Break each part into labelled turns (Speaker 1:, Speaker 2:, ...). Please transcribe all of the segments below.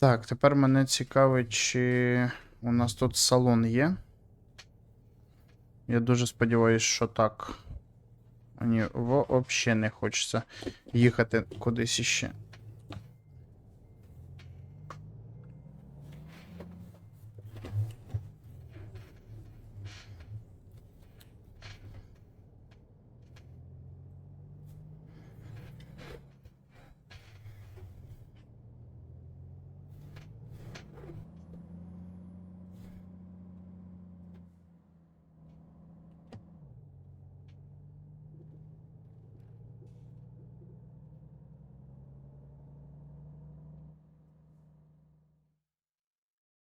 Speaker 1: Так, тепер мене цікавить, чи у нас тут салон є. Я дуже сподіваюся, що так. Мені взагалі не хочеться їхати кудись іще.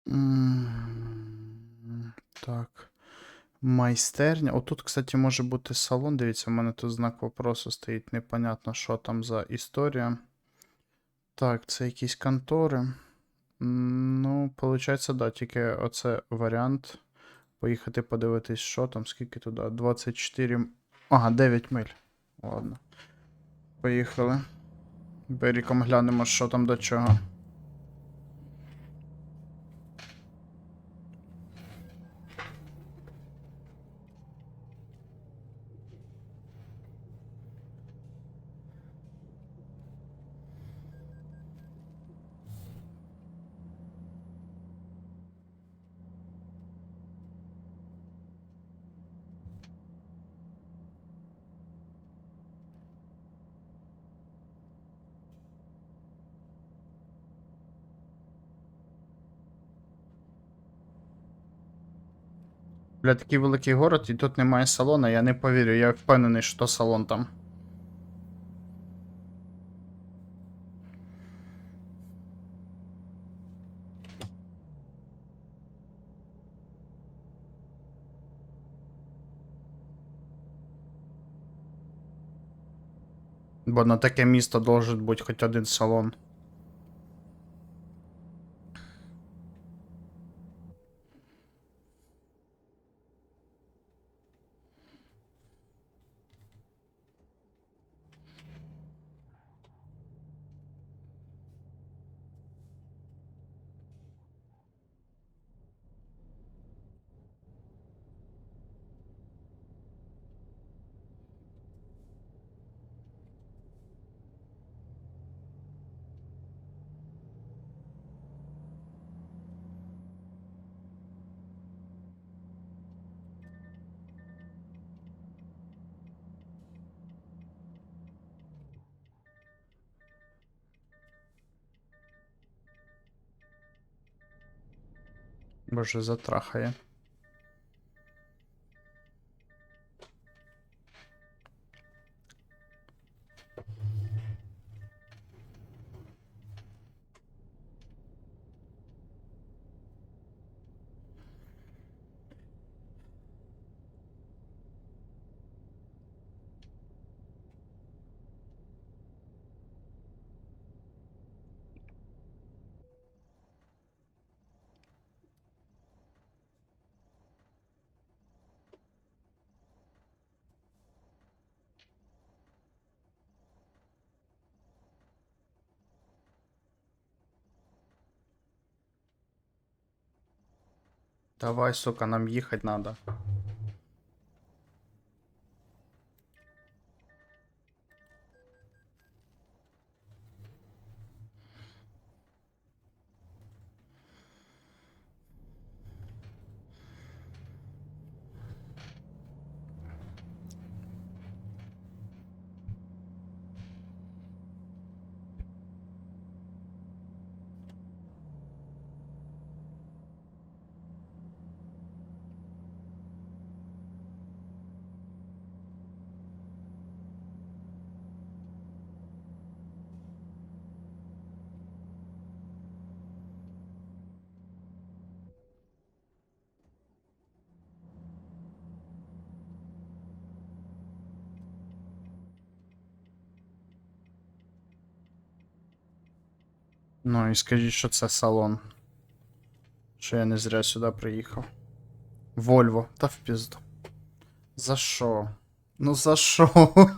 Speaker 1: М, Так. Майстерня. Отут, кстати, може бути салон. Дивіться, в мене тут знак вопросу стоїть. Непонятно, що там за історія. Так, це якісь контори. Ну, виходить, да, тільки оце варіант. Поїхати подивитись, що там, скільки туди. 24. Ага, 9 миль. Ладно. Поїхали. Беріком глянемо, що там до чого. Бля, такий великий город, і тут немає салона, я не повірю, я впевнений, що салон там. Бо на таке місто должен бути хоч один салон. Боже, затрахає. Давай, сука, нам ехать надо. Ну і скажіть, що це салон. Що я не зря сюди приїхав. Вольво, та в пізду. За що? Ну за що?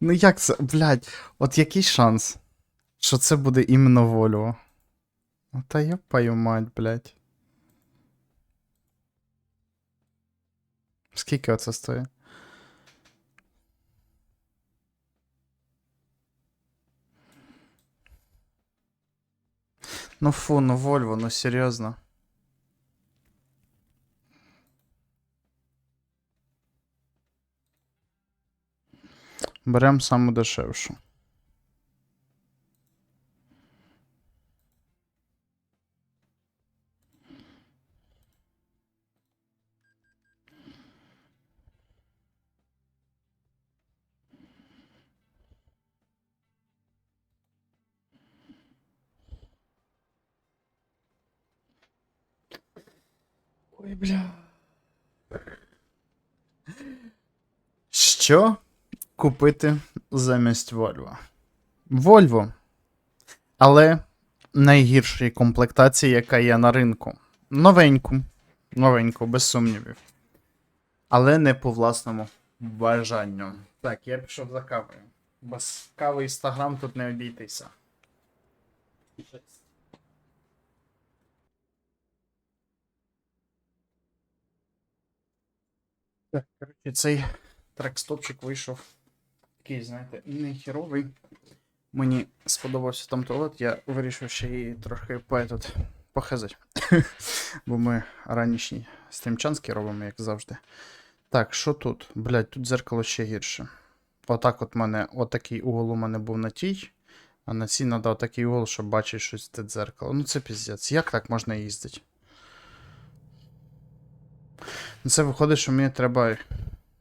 Speaker 1: Ну як це? Блядь, от який шанс, що це буде іменно Вольво? Ну та ёпаю мать, блядь. Скільки оце стоїть? Ну фу, ну Вольво, ну серйозно. Берем саму дешевшу. Ой, бля. Що купити замість Volvo? Volvo. Але найгіршій комплектації, яка є на ринку. Новеньку. Новеньку, без сумнівів. Але не по власному бажанню. Так, я пішов за кавою. Без кави інстаграм тут не обійтися. Так, коротше, цей трекстопчик вийшов такий, знаєте, не хіровий. Мені сподобався там туалет, я вирішив ще її трохи поетот похезать. Бо ми ранішні стрімчанські робимо, як завжди. Так, що тут? Блять, тут дзеркало ще гірше. Отак от мене, отакий угол у мене був на тій, а на цій треба отакий угол, щоб бачити щось те дзеркало. Ну це піздець. Як так можна їздити? Ну, Це виходить, що мені треба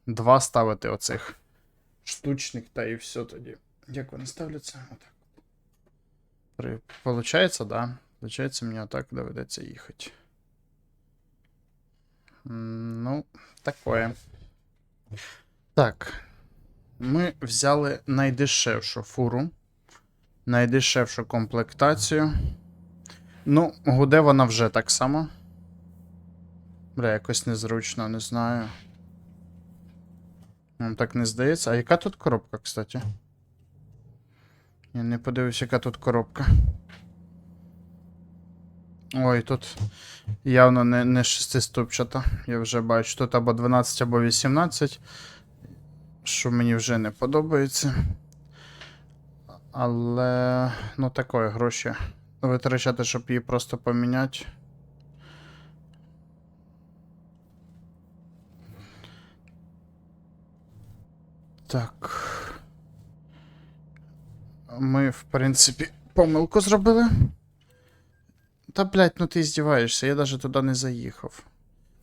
Speaker 1: два ставити оцих штучних, та і все тоді. Як вони ставляться? Отак. Получається, да. Получається, мені отак доведеться їхати. Ну, такое. Так. Ми взяли найдешевшу фуру. Найдешевшу комплектацію. Ну, гуде вона вже так само. Бля, якось незручно, не знаю. Вам так не здається. А яка тут коробка, кстати? Я не подивився, яка тут коробка. Ой, тут явно не, не шестиступчата. Я вже бачу. Тут або 12, або 18. Що мені вже не подобається. Але. Ну, такої гроші. Витрачати, щоб її просто поміняти. Так. Ми, в принципі, помилку зробили. Та, блядь, ну ти здіваєшся, я даже туди не заїхав.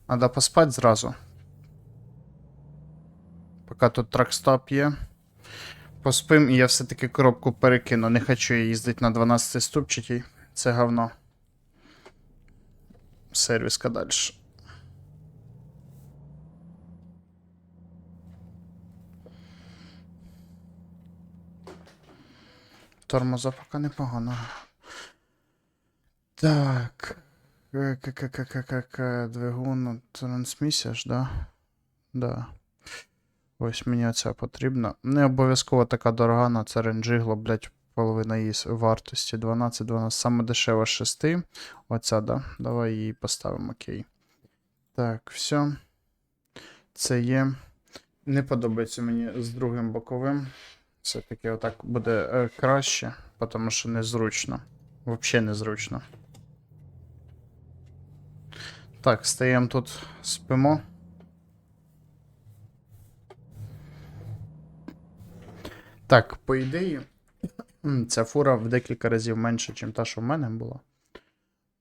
Speaker 1: Надо поспати зразу. Поки тут тракстоп є. Поспим, і я все-таки коробку перекину. Не хочу я їздити на 12 ступчатій. Це говно. Сервіска далі. Тормоза поки непогано. Так. К-к-к-к-к-к двигун трансмісія ж, да? Да. Ось мені ця потрібна. Не обов'язково така дорога на це ренджигло, блять, половина її вартості. 12, 12. Саме дешева 6. Оця, да. Давай її поставимо, окей. Так, все. Це є. Не подобається мені з другим боковим. Все-таки отак буде е, краще, тому що незручно. Взагалі незручно. Так, стаємо тут, спимо. Так, по ідеї, ця фура в декілька разів менше, ніж та, що в мене була.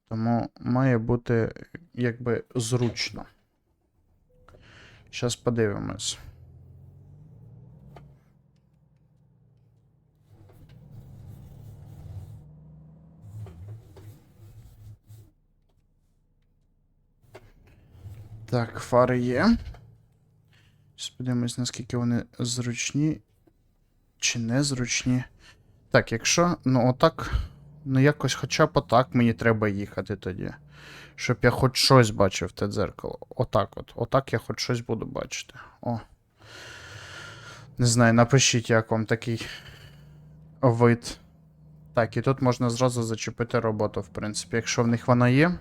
Speaker 1: Тому має бути якби зручно. Зараз подивимось. Так, фари є. Зараз подивимось, наскільки вони зручні чи незручні. Так, якщо, ну отак, ну якось хоча б отак мені треба їхати тоді. Щоб я хоч щось бачив те дзеркало. Отак от. Отак я хоч щось буду бачити. О. Не знаю, напишіть, як вам такий вид. Так, і тут можна зразу зачепити роботу, в принципі. Якщо в них вона є,